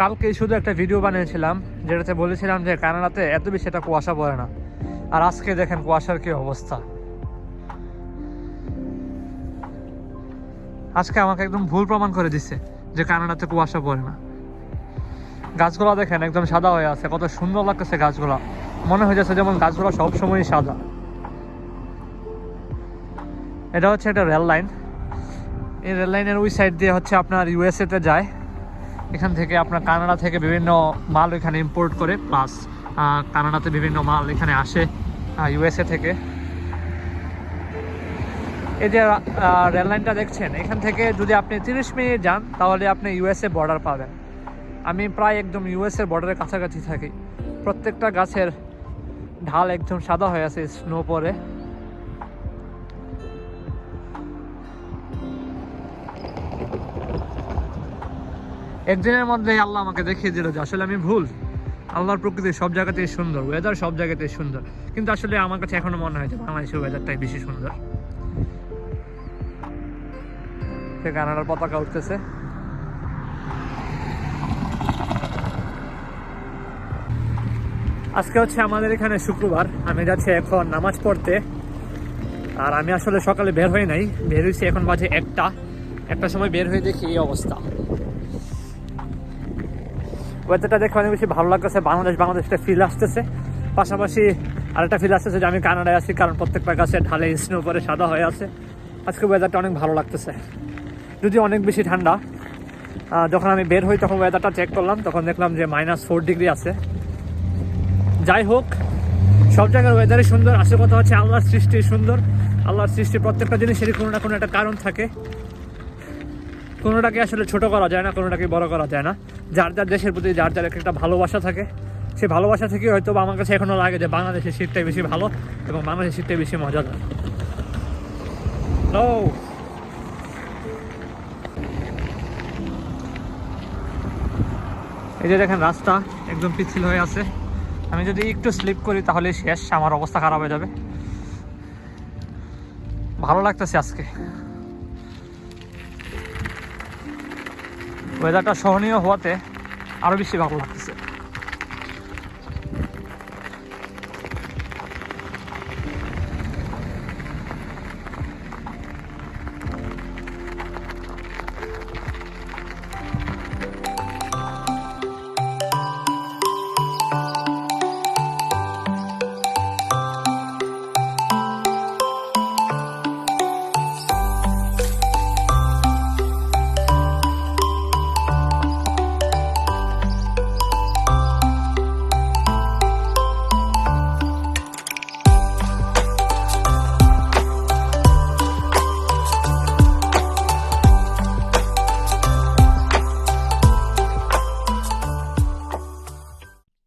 কালকে শুধু একটা ভিডিও বানিয়েছিলাম, যেটাতে বলেছিলাম যে কানাডাতে এত বেশি একটা কুয়াশা পড়ে না। আর আজকে দেখেন কুয়াশার কি অবস্থা। আজকে আমাকে একদম ভুল প্রমাণ করে দিচ্ছে যে কানাডাতে কুয়াশা পড়ে না। গাছগুলো দেখেন একদম সাদা হয়ে আছে, কত সুন্দর লাগতেছে গাছগুলা। মনে হয়ে যাচ্ছে যেমন গাছগুলো সবসময়ই সাদা। এটা হচ্ছে একটা রেল লাইন। এই রেল লাইনের ওই সাইড দিয়ে হচ্ছে আপনার ইউএসএতে যায়। এখান থেকে আপনার কানাডা থেকে বিভিন্ন মাল এখানে ইম্পোর্ট করে প্লাস কানাডাতে বিভিন্ন মাল এখানে আসে ইউএসএ থেকে। এই যে রেললাইনটা দেখছেন, এখান থেকে যদি আপনি তিরিশ মিনিট যান, তাহলে আপনি ইউএসএ বর্ডার পাবেন। আমি প্রায় একদম ইউএসএ বর্ডারের কাছাকাছি থাকি। প্রত্যেকটা গাছের ঢাল একদম সাদা হয়ে আছে স্নো পরে। একদিনের মধ্যে আল্লাহ আমাকে দেখিয়ে দিল যে আসলে আমি ভুল। আল্লাহর প্রকৃতি সব জায়গাতেই সুন্দর ওয়েদার সব জায়গাতেই সুন্দর। কিন্তু আসলে আমার কাছে এখনও মনে হয় যে বাংলাদেশের ওয়েদারটাই বেশি সুন্দর। কানাডার পতাকা উঠতেছে। আজকে হচ্ছে আমাদের এখানে শুক্রবার, আমি যাচ্ছি এখন নামাজ পড়তে। আর আমি আসলে সকালে বের হই নাই, বের হয়েছি এখন বাজে একটা। একটা সময় বের হয়ে দেখি এই অবস্থা। ওয়েদারটা দেখে অনেক বেশি ভালো লাগতেছে। বাংলাদেশ বাংলাদেশটা ফিল আসতেছে। পাশাপাশি আরেকটা ফিল আসতেছে যে আমি কানাডায় আছি, কারণ প্রত্যেকটা গাছে ঢালে স্নো পরে সাদা হয়ে আছে। আজকে ওয়েদারটা অনেক ভালো লাগতেছে। যদি অনেক বেশি ঠান্ডা যখন আমি বের হই তখন ওয়েদারটা চেক করলাম, তখন দেখলাম যে মাইনাস ফোর ডিগ্রি আছে। যাই হোক, সব জায়গার ওয়েদারই সুন্দর। আসল কথা হচ্ছে আল্লাহর সৃষ্টি সুন্দর। আল্লাহর সৃষ্টি প্রত্যেকটা জিনিসেরই কোনো না কোনো একটা কারণ থাকে। কোনোটাকে আসলে ছোট করা যায় না, কোনোটাকে বড় করা যায় না। যার যার দেশের প্রতি যার যার একটা ভালোবাসা থাকে, সেই ভালোবাসা থেকে হয়তো আমার কাছে এখনও লাগে যে বাংলাদেশের শীতটাই বেশি ভালো এবং বাংলাদেশের শীতটাই বেশি মজাদার। এই যে দেখেন রাস্তা একদম পিচ্ছিল হয়ে আছে। আমি যদি একটু স্লিপ করি তাহলে শেষ, আমার অবস্থা খারাপ হয়ে যাবে। ভালো লাগতেছে আজকে। ওয়েদারটা সহনীয় হওয়াতে আরও বেশি ভালো লাগতেছে।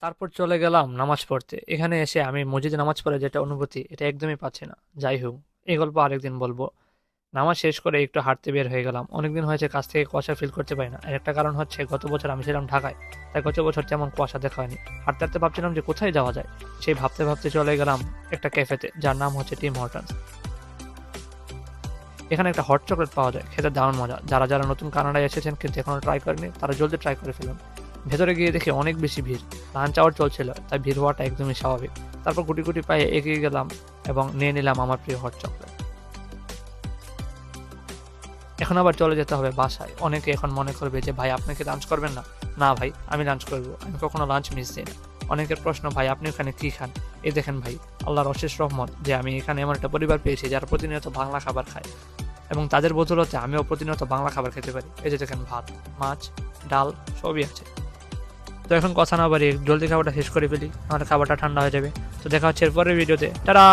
তারপর চলে গেলাম নামাজ পড়তে। এখানে এসে আমি মসজিদে নামাজ পড়ে যেটা অনুভূতি, এটা একদমই পাচ্ছি না। যাই হোক, এই গল্প আরেকদিন বলব। নামাজ শেষ করে একটু হাঁটতে বের হয়ে গেলাম। অনেকদিন হয়েছে কাছ থেকে কুয়াশা ফিল করতে পারি না। একটা কারণ হচ্ছে, গত বছর আমি ছিলাম ঢাকায়, তাই গত বছর তেমন কুয়াশা দেখা হয়নি। হাঁটতে হাঁটতে ভাবছিলাম যে কোথায় যাওয়া যায়? সেই ভাবতে ভাবতে চলে গেলাম একটা ক্যাফেতে, যার নাম হচ্ছে টিম হর্টনস। এখানে একটা হট চকলেট পাওয়া যায়, খেতে দারুণ মজা। যারা যারা নতুন কানাডায় এসেছেন, কিন্তু এখনও ট্রাই করেনি তারা জলদি ট্রাই করে ফেলুন। ভেতরে গিয়ে দেখি অনেক বেশি ভিড়। লাঞ্চ আওয়ার চলছিল, তাই ভিড় হওয়াটা একদমই স্বাভাবিক। তারপর গুটি গুটি পায়ে এগিয়ে গেলাম এবং নিয়ে নিলাম আমার প্রিয় হট চকলেট। এখন আবার চলে যেতে হবে বাসায়। অনেকে এখন মনে করবে যে, ভাই, আপনি কি লাঞ্চ করবেন না? না ভাই, আমি লাঞ্চ করব। আমি কখনো লাঞ্চ মিস দিই না। অনেকের প্রশ্ন, ভাই, আপনি ওখানে কি খান? এই দেখেন ভাই, আল্লাহর অশেষ রহমত যে আমি এখানে এমন একটা পরিবার পেয়েছি যারা প্রতিনিয়ত বাংলা খাবার খায় এবং তাদের বদলতে আমিও প্রতিনিয়ত বাংলা খাবার খেতে পারি। এই যে দেখেন ভাত, মাছ, ডাল, সবই আছে। তো এখন কথা না বাড়ি জলদি খাবারটা শেষ করে ফেলি আমার খাবারটা ঠান্ডা হয়ে যাবে। তো দেখা হচ্ছে এরপরের ভিডিওতে। টাটা!